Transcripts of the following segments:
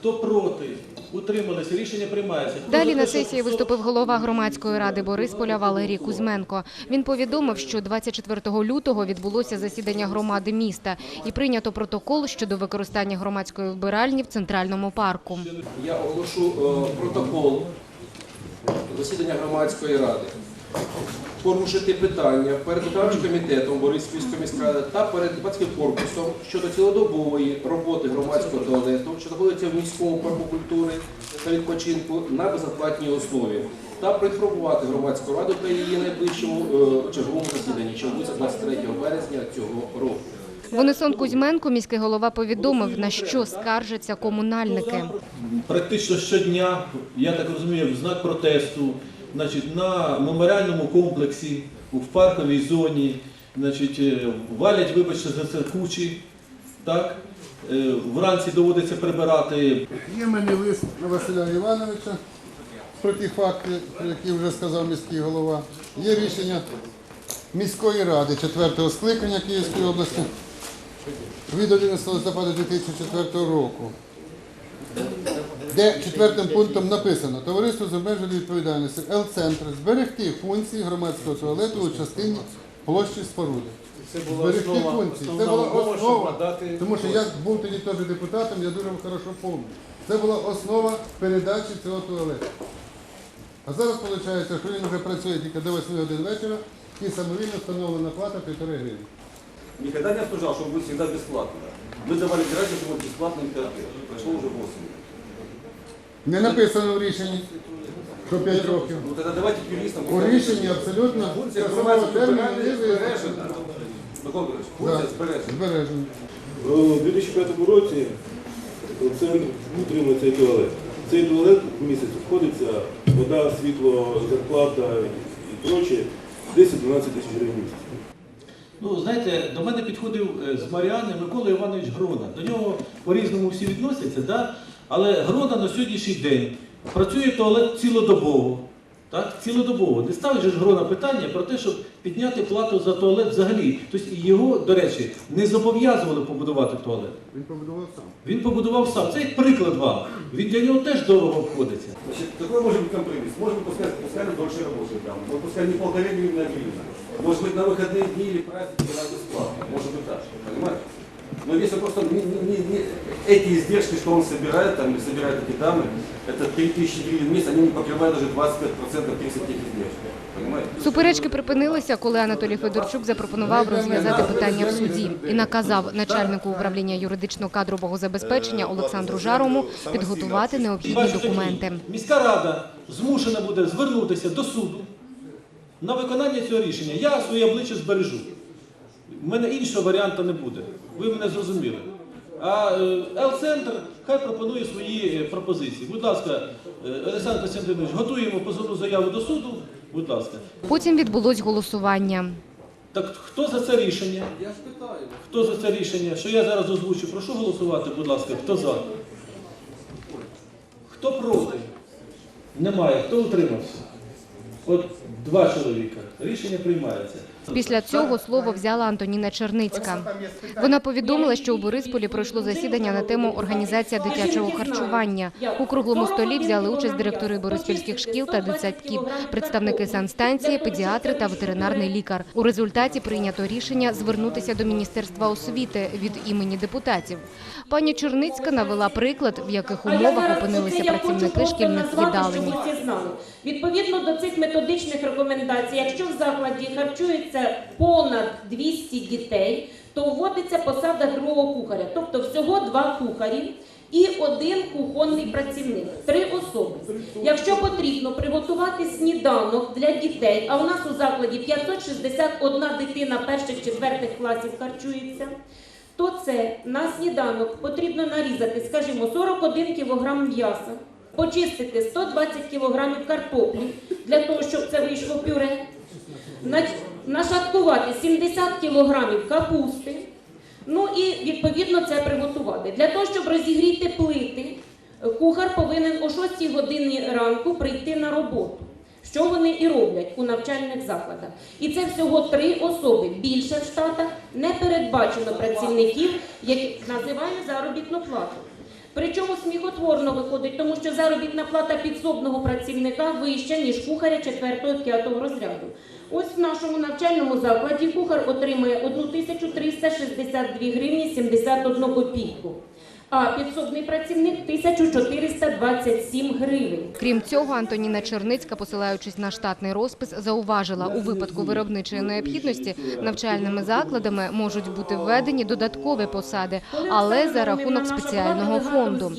Хто проти? Утрималися. Рішення приймається. Хто Далі на сесії виступив голова громадської ради Борисполя Валерій Кузьменко. Він повідомив, що 24 лютого відбулося засідання громади міста і прийнято протокол щодо використання громадської вбиральні в центральному парку. Я оголошу е, протокол засідання громадської ради. Порушити питання перед виконавчим комітетом Бориспільської міськради та перед депутатським корпусом щодо цілодобової роботи громадського туалету, що знаходиться в міському парку культури та відпочинку на безоплатній основі, та проінформувати громадську раду та її найближчому е, черговому засіданні, що відбудеться 23 березня цього року. В унисон Кузьменку міський голова повідомив, на що скаржаться комунальники. Практично щодня, я так розумію, в знак протесту, значить, на меморіальному комплексі, в парковій зоні, значить, е, валять, вибачте, за це кучі. Так? Е, Вранці доводиться прибирати Є в мене лист на Василя Івановича про ті факти, про які вже сказав міський голова. Є рішення міської ради 4-го скликання Київської області від 11 листопада 2004 року, де четвертим пунктом написано Товариство з обмеженою відповідальністю Л-центр зберегти функції громадського туалету у частині площі споруди. Зберегти функції. Це була основа, тому що я був тоді теж депутатом, я дуже хорошо пам'ятаю. Це була основа передачі цього туалету. А зараз виходить, що він вже працює тільки до 8 годин вечора і самовільно встановлена плата 1,5 гривні. Никогда не обсуждал, что он будет всегда бесплатно. Мы давали гарантию, что будет бесплатный интернет. Прошло уже 8 лет. Не написано в рішенні, що 5 років. Ну тогда давайте к юристам. У рішенні абсолютно Функція часового громадської терміну не визначено. збережена. Микола Петрович, функція збережена. збережено. У 2005 році центр утримує цей туалет. В Цей туалет в місяць входиться вода, світло, зарплата і проче 10-12 тисяч гривень в місяць. Ну, знаєте, до мене підходив е, з Маріани Микола Іванович Грона. До нього по-різному всі відносяться, да? але Грона на сьогоднішній день працює туалет цілодобово. Так? Цілодобово. Не ставить же ж Грона питання про те, щоб підняти плату за туалет взагалі. Тобто його, до речі, не зобов'язували побудувати туалет. Він побудував сам. Він побудував сам. Це як приклад вам. Він для нього теж дорого обходиться. Значит, какой может быть компромисс? Может быть, пускай, пускай на дольше работает там. Вот пускай не полторы гривны, а гривна. Может быть, на выходные дни или праздники она бесплатно. Может быть, так. Понимаете? Но если просто не, не- не- не- эти издержки, что он собирает, там, или собирает эти дамы, это 3000 гривен в месяц, они не покрывают даже 25% 30 этих издержек. Понимаете? Суперечки припинилися, коли Анатолій Федорчук запропонував розв'язати питання в суді і наказав начальнику управління юридично-кадрового забезпечення Олександру Жарому підготувати необхідні Бачите, документи. такі, Міська рада змушена буде звернутися до суду на виконання цього рішення. Я своє обличчя збережу. У мене іншого варіанту не буде. Ви мене зрозуміли. А е, Л-центр хай пропонує свої е, пропозиції. Будь ласка, е, Олександр Костянтинович, готуємо позовну заяву до суду. Будь ласка. Потім відбулось голосування. Так хто за це рішення? Я ж питаю. Хто за це рішення? Що я зараз озвучу? Прошу голосувати, будь ласка. Хто за? Хто проти? Немає. Хто утримався? От два чоловіка. Рішення приймається. Після цього слово взяла Антоніна Черницька. Вона повідомила, що у Борисполі пройшло засідання на тему організація дитячого харчування. У круглому столі взяли участь директори бориспільських шкіл та дитсадків, представники санстанції, педіатри та ветеринарний лікар. У результаті прийнято рішення звернутися до міністерства освіти від імені депутатів. Пані Черницька навела приклад, в яких умовах опинилися працівники шкільних їдалень. Відповідно до цих методичних рекомендацій, якщо в закладі харчується понад 200 дітей, то вводиться посада другого кухаря, тобто всього два кухарі. І один кухонний працівник, три особи. Якщо потрібно приготувати сніданок для дітей, а у нас у закладі 561 дитина перших четвертих класів харчується, то це на сніданок потрібно нарізати, скажімо, 41 кг м'яса, почистити 120 кг картоплі для того, щоб це вийшло пюре, нашаткувати 70 кг капусти, ну і відповідно це приготувати. Для того, щоб розігріти плити, кухар повинен о 6 годині ранку прийти на роботу. Що вони і роблять у навчальних закладах. І це всього три особи. Більше в штатах не передбачено працівників, які називають заробітну плату. Причому сміхотворно виходить, тому що заробітна плата підсобного працівника вища, ніж кухаря 4-5 розряду. Ось в нашому навчальному закладі кухар отримує 1362 гривні 71 копійку, а підсобний працівник 1427 гривень. Крім цього, Антоніна Черницька, посилаючись на штатний розпис, зауважила, у випадку виробничої необхідності навчальними закладами можуть бути введені додаткові посади, але за рахунок спеціального фонду.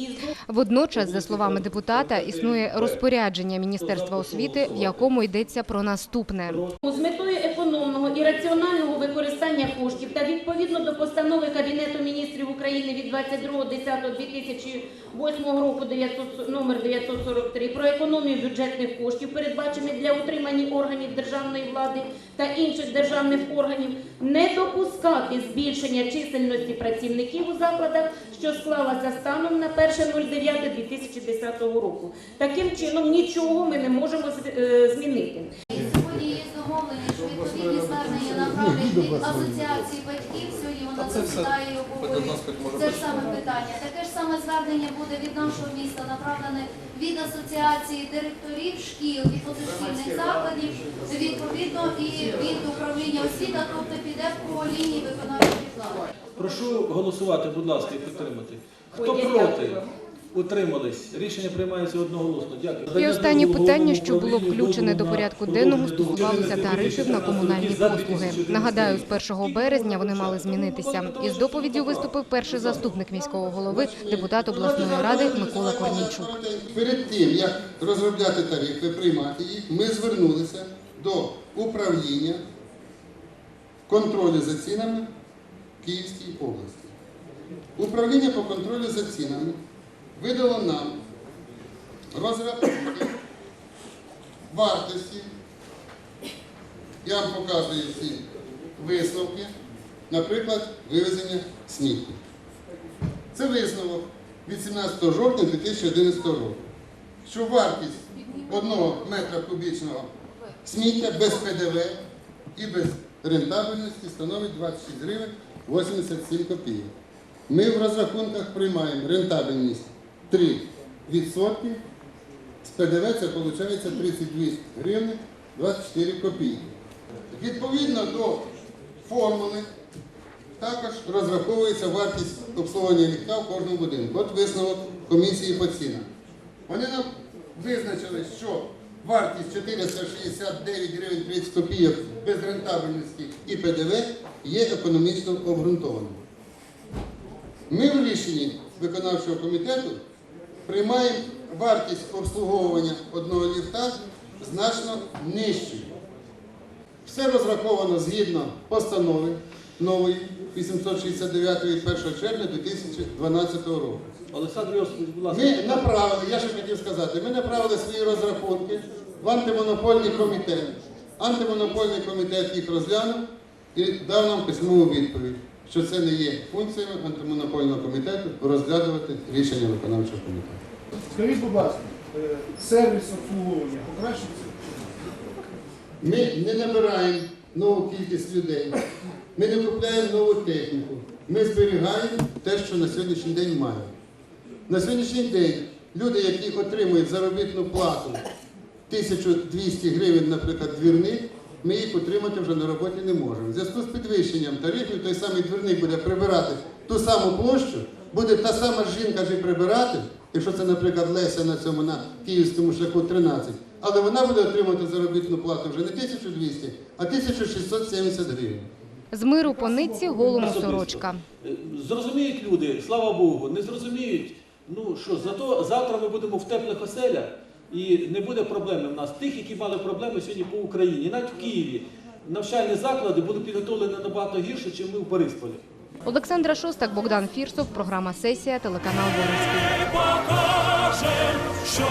Водночас, за словами депутата, існує розпорядження Міністерства освіти, в якому йдеться про наступне. З метою економного і раціонального використання коштів та відповідно до постанови Кабінету міністрів України від 22.10.2008 року 900, номер 943 про економію бюджетних коштів, передбачених для утримання органів державної влади та інших державних органів, не допускати збільшення чисельності працівників у закладах, що склалася станом на 1.09.2010 року. Таким чином нічого ми не можемо від асоціації батьків. Сьогодні вона зачитає і обговорює. Це ж саме питання. Таке ж саме звернення буде від нашого міста направлене від асоціації директорів шкіл і позашкільних закладів, відповідно і від управління освіта, тобто піде по лінії виконавчої влади. Прошу голосувати, будь ласка, і підтримати. Хто проти? Утримались. Рішення приймається одноголосно. Дякую. І останнє питання, що було включене до порядку денного, стосувалося тарифів на комунальні послуги. Нагадаю, з 1 березня вони мали змінитися. Із доповіддю виступив перший заступник міського голови, депутат обласної ради Микола Корнійчук. Перед тим, як розробляти тарифи, приймати їх, ми звернулися до управління контролю за цінами Київській області. Управління по контролю за цінами видало нам розрахунки вартості. Я вам показую ці висновки, наприклад, вивезення сміття. Це висновок від 17 жовтня 2011 року, що вартість одного метра кубічного сміття без ПДВ і без рентабельності становить 26 гривень 87 копійок. Ми в розрахунках приймаємо рентабельність 3%, з ПДВ це виходить 32 гривні 24 копійки. Відповідно до формули також розраховується вартість обслуговування ліфта в кожному будинку. От висновок комісії по цінам. Вони нам визначили, що вартість 469 гривень 30 копійок без рентабельності і ПДВ є економічно обґрунтованим. Ми в рішенні виконавчого комітету приймаємо вартість обслуговування одного ліфта значно нижчою. Все розраховано згідно постанови нової 869 від 1 червня 2012 року. Олександр Йосипович, будь ласка. Ми направили, я ще хотів сказати, ми направили свої розрахунки в антимонопольний комітет. Антимонопольний комітет їх розглянув і дав нам письмову відповідь, що це не є функціями антимонопольного комітету розглядувати рішення виконавчого комітету. Скажіть, будь ласка, е, сервіс обслуговування покращиться? Ми не набираємо нову кількість людей, ми не купляємо нову техніку. Ми зберігаємо те, що на сьогоднішній день маємо. На сьогоднішній день люди, які отримують заробітну плату 1200 гривень, наприклад, двірник, ми їх отримати вже на роботі не можемо. В зв'язку з підвищенням тарифів той самий двірник буде прибирати ту саму площу, буде та сама жінка ж і прибирати, якщо це, наприклад, Леся на цьому на Київському шляху 13, але вона буде отримати заробітну плату вже не 1200, а 1670 гривень. З миру по нитці голому сорочка. Е, Зрозуміють люди, слава Богу, не зрозуміють. Ну що, зато завтра ми будемо в теплих оселях і не буде проблеми в нас тих, які мали проблеми сьогодні по Україні. Навіть в Києві навчальні заклади будуть підготовлені набагато гірше, ніж ми в Борисполі. Олександра Шостак, Богдан Фірсов, програма Сесія, телеканал Бориспіль. покажем, що